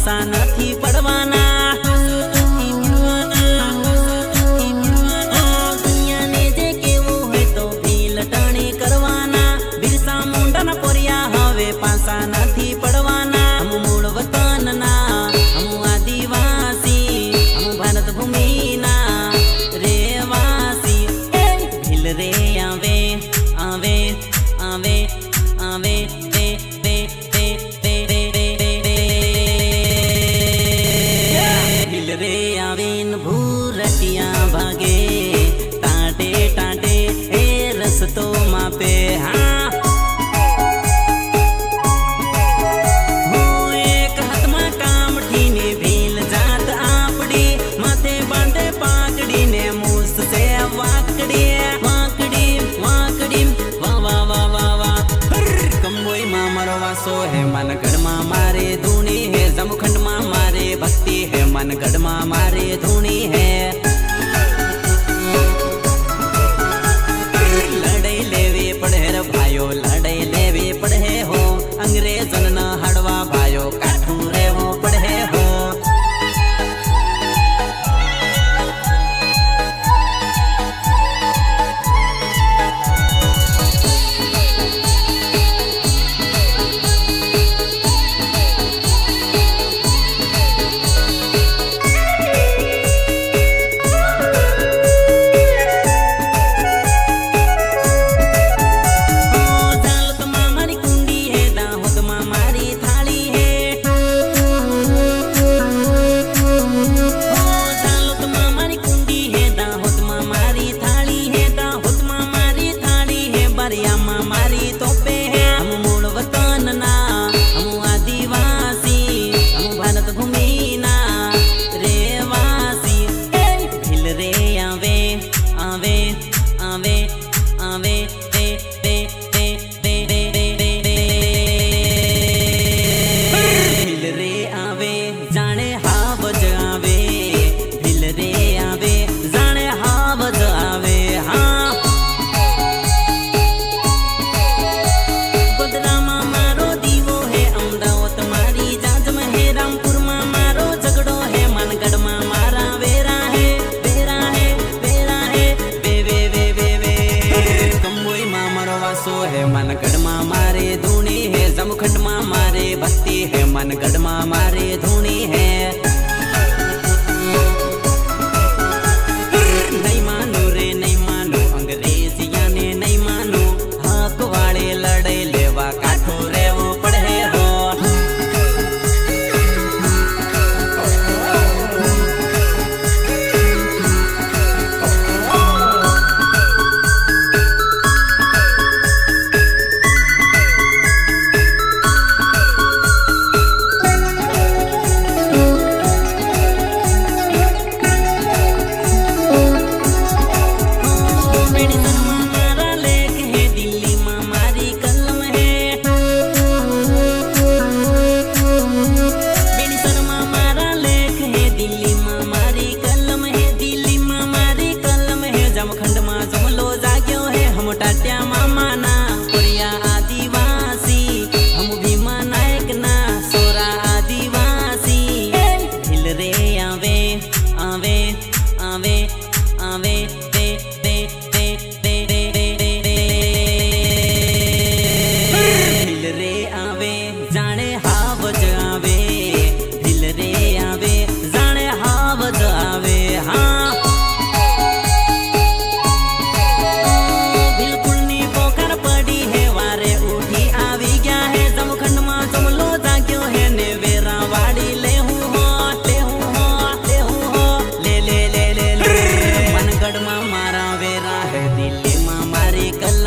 પાસા નથી પડવાના. જે કેવું હોય તો ભીલ ટણી કરવાના. બિરસા હવે પાસા નથી પડવાના. મૂળ વતનના, હમ આદિવાસી, હમ ભારત ભૂમિ વાસો હે મનગઢમાં મારે ધૂણી હે. જમખંડમાં મારે ભક્તિ હે મનગઢમાં મારે ધૂણી હે. i'm envie મારી make a